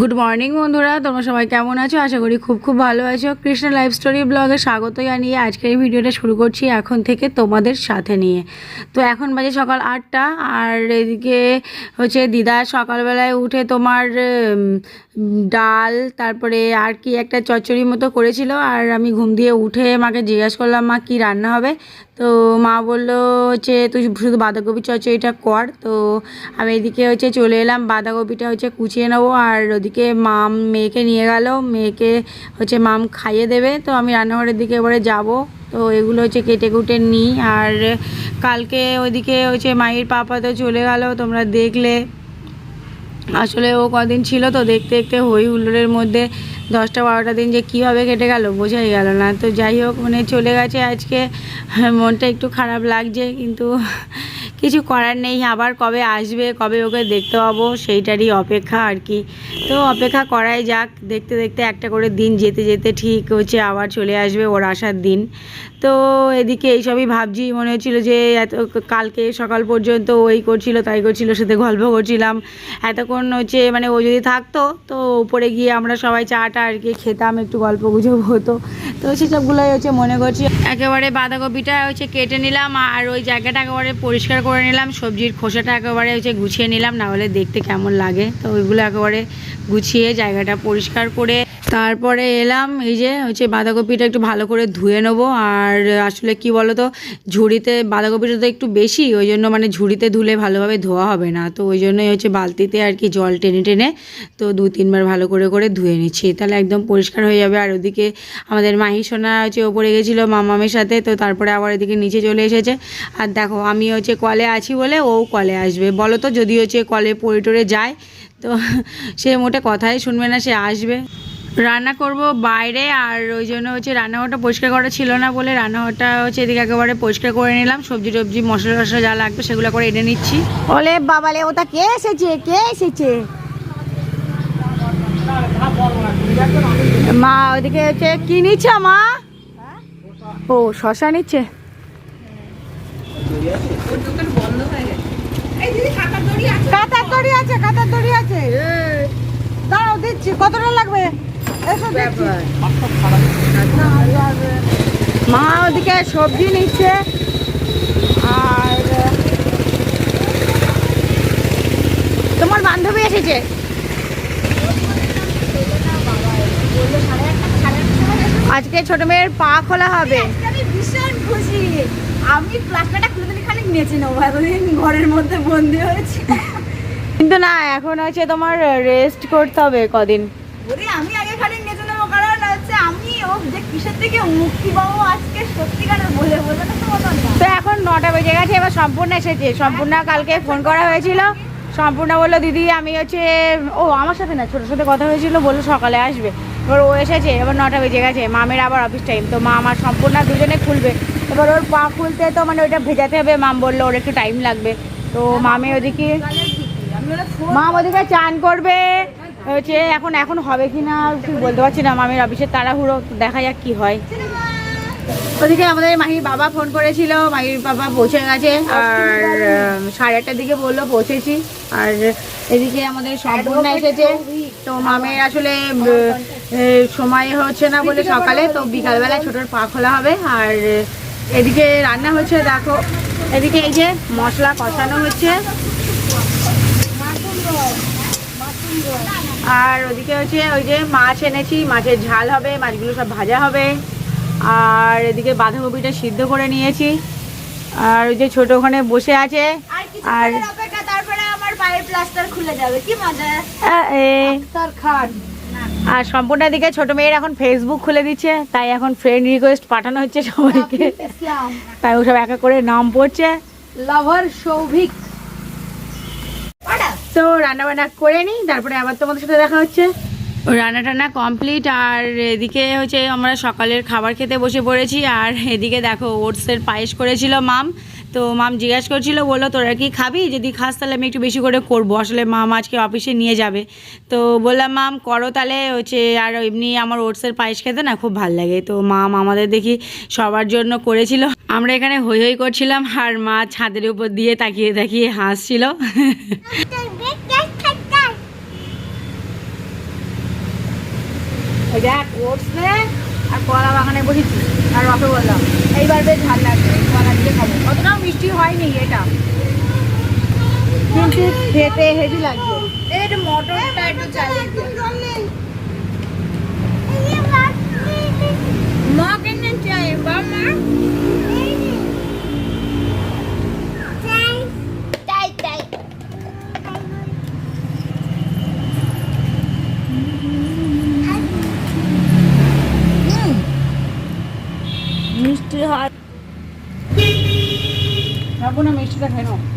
Good morning বন্ধুরা। তোমরা সবাই কেমন আছো? আশা করি খুব খুব ভালো আছো। কৃষ্ণ লাইফ স্টোরি ব্লগে স্বাগত জানিয়ে আজকের এই ভিডিওটা শুরু করছি এখন থেকে তোমাদের সাথে নিয়ে। তো এখন বাজে সকাল আটটা, আর এদিকে হচ্ছে দিদা সকালবেলায় উঠে তোমার ডাল, তারপরে আর কি একটা চচ্চড়ি মতো করেছিল। আর আমি ঘুম দিয়ে উঠে মাকে জিজ্ঞাসা করলাম, মা, কি রান্না হবে? তো মা বলল হচ্ছে, তুই শুধু বাঁধাকপি চচ্চড়িটা কর। তো আমি এদিকে হচ্ছে চলে এলাম, বাঁধাকপিটা হচ্ছে কুচিয়ে নেব। আর ওদিকে মাম মেয়েকে নিয়ে গেল, মেয়েকে হচ্ছে মাম খাইয়ে দেবে। তো আমি রান্নাঘরের দিকে এবারে যাব। তো এগুলো হচ্ছে কেটে কুটে নিই। আর কালকে ওইদিকে হচ্ছে মায়ের পাপা তো চলে গেল, তোমরা দেখলে। আসলে ও কদিন ছিল তো দেখতে দেখতে হই হুল্লোড়ের মধ্যে দশটা বারোটা দিন যে কীভাবে কেটে গেল, বোঝাই গেল না। তো যাই হোক মানে চলে গেছে আজকে। মনটা একটু খারাপ লাগছে, কিন্তু কিছু করার নেই, আবার কবে আসবে, কবে ওকে দেখতে পাবো, সেইটারই অপেক্ষা আর কি। তো অপেক্ষা করাই যাক, দেখতে দেখতে একটা করে দিন যেতে যেতে ঠিক হচ্ছে, আবার চলে আসবে ওর আসার দিন। তো এদিকে এইসবই ভাবছি, মনে হচ্ছিল যে এত কালকে সকাল পর্যন্ত ওই করছিল, তাই করছিল সাথে গল্প করছিলাম। এতক্ষণ হচ্ছে মানে ও যদি থাকতো, তো উপরে গিয়ে আমরা সবাই চাটা আর কি খেতাম, একটু গল্প গুজব হতো। তো সেসবগুলোই হচ্ছে মনে করছি। একেবারে বাঁধাকপিটা হচ্ছে কেটে নিলাম, আর ওই জায়গাটা একেবারে পরিষ্কার করে নিলাম, সবজির খোসাটা একেবারে হচ্ছে গুছিয়ে নিলাম, না হলে দেখতে কেমন লাগে। তো ওইগুলো একেবারে গুছিয়ে জায়গাটা পরিষ্কার করে তারপরে এলাম, এই যে হচ্ছে বাঁধাকপিটা একটু ভালো করে ধুয়ে নেব। আর আসলে কি বলো তো ঝুড়িতে বাঁধাকপিটা তো একটু বেশি, ওই জন্য মানে ঝুড়িতে ধুলে ভালোভাবে ধোয়া হবে না। তো ওই জন্যই হচ্ছে বালতিতে আর কি জল টেনে টেনে তো দু তিনবার ভালো করে করে ধুয়ে নিচ্ছি। তাহলে একদম পরিষ্কার হয়ে যাবে। আর ওদিকে আমাদের মাহি সোনা হচ্ছে ওপরে গেছিল মামামের সাথে, তো তারপরে আবার এদিকে নিচে চলে এসেছে। আর দেখো, আমি হচ্ছে কলে আছি বলে ও কলে আসবে। বলো তো যদি হচ্ছে কলে পড়ে টরে যায়, তো সে মোটে কথাই শুনবে না, সে আসবে। রান্না করব বাইরে, আর ওই জন্য হচ্ছে রান্নাঘরটা পরিষ্কার করা ছিল না বলে রান্নাঘরটা হচ্ছে এদিকে একেবারে পরিষ্কার করে নিলাম। সবজি টবজি, মশলা টশলা যা লাগবে সেগুলো করে এনে নিচ্ছি। ওলে বাবালে, ওটা কে এসেছে? কে এসেছে? মা, ওদিকে হচ্ছে কি নিচ্ছে মা? ও, শশা নিচ্ছে। কাতার দড়ি আছে। কাতার দড়ি আছে দাঁড়াও দিচ্ছি। কতটা লাগবে? এসো মা ওদিকে সবজি নিচ্ছে। আর তোমার বান্ধবী এসেছে। আজকে ছোট মেয়ের পা খোলা হবে। আমি ভীষণ খুশি। আমি প্লাস্টারটা খুলে দিলে খালি নেচে নেব এতদিন ঘরের মধ্যে বন্দি হয়েছি। কিন্তু না এখন হচ্ছে তোমার রেস্ট করতে হবে কদিন। ওরে আমি আগে খালি নেচে নেব কারণ হচ্ছে আমি ও যে কিসের থেকে মুক্তি পাবো আজকে সত্যিকারের বলে বলে তো এখন নটা বেজে গেছে এবার সম্পূর্ণ এসেছে। সম্পূর্ণ কালকে ফোন করা হয়েছিল। সম্পূর্ণ বলল দিদি আমি হচ্ছে ও আমার সাথে না ছোটোর সাথে কথা হয়েছিল বলল সকালে আসবে। এবার ও এসেছে এবার নটা বেজে গেছে মামের আবার অফিস টাইম তো মা আমার সম্পূর্ণ দুজনে খুলবে। এবার ওর পা খুলতে তো মানে ওইটা ভেজাতে হবে, মাম বলল ওর একটু টাইম লাগবে। তো মামে ওদিকে মা ওদিকে চান করবে। হচ্ছে এখন এখন হবে কি না বলতে পারছি না। মামির অফিসের তাড়াহুড়ো দেখা যাক কি হয়। ওদিকে আমাদের মাহির বাবা ফোন করেছিল। মাহির বাবা পৌঁছে গেছে। আর সাড়ে আটটার দিকে বলল, পৌঁছেছি। আর এদিকে আমাদের সম্পূর্ণ এসেছে। তো মামের আসলে সময় হচ্ছে না বলে সকালে। তো বিকালবেলায় ছোটোর পা খোলা হবে। আর এদিকে রান্না হচ্ছে দেখো। এদিকে এই যে মশলা কষানো হচ্ছে। আর ওদিকে হচ্ছে ওই যে মাছ এনেছি মাছের ঝাল হবে মাছগুলো সব ভাজা হবে। আর এদিকে বাঁধাকপিটা সিদ্ধ করে নিয়েছি। আর ওই যে ছোট ওখানে বসে আছে। আর তারপরে আমার পায়ের প্লাস্টার খুলে যাবে। কি মজা। খান। আর সম্পূর্ণ দিকে ছোট মেয়ের এখন ফেসবুক খুলে দিচ্ছে তাই এখন ফ্রেন্ড রিকোয়েস্ট পাঠানো হচ্ছে সবাইকে। তাই ও সব এক এক করে নাম পড়ছে। লাভার সৌভিক তো রান্না বান্না করে নিই তারপরে আবার তোমাদের সাথে দেখা হচ্ছে। রান্না টান্না কমপ্লিট আর এদিকে হচ্ছে আমরা সকালের খাবার খেতে বসে পড়েছি আর এদিকে দেখো ওটসের পায়েস করেছিল মাম। তো মাম জিজ্ঞাসা করছিল, বলল, তোরা কি খাবি? যদি খাস তাহলে আমি একটু বেশি করে করব। আসলে মাম আজকে অফিসে নিয়ে যাবে। তো বললাম, মাম, করো তাহলে। হচ্ছে, আর এমনি আমার ওটসের পায়েস খেতে না খুব ভালো লাগে। তো মাম আমাদের দেখি সবার জন্য করেছিল। আমরা এখানে হই হই করছিলাম, আর মা ছাদের উপর দিয়ে তাকিয়ে তাকিয়ে হাসছিল। দেখ, ওটস আর কলা বাগানে বসেছি আর বাপে বললাম এইবার বেশ ভালো লাগছে কলা দিয়ে খাব। হয়নি এটা। কিন্তু খেতে হেভি লাগবে। এটা মটরটা একটু চালিয়ে ก็จะ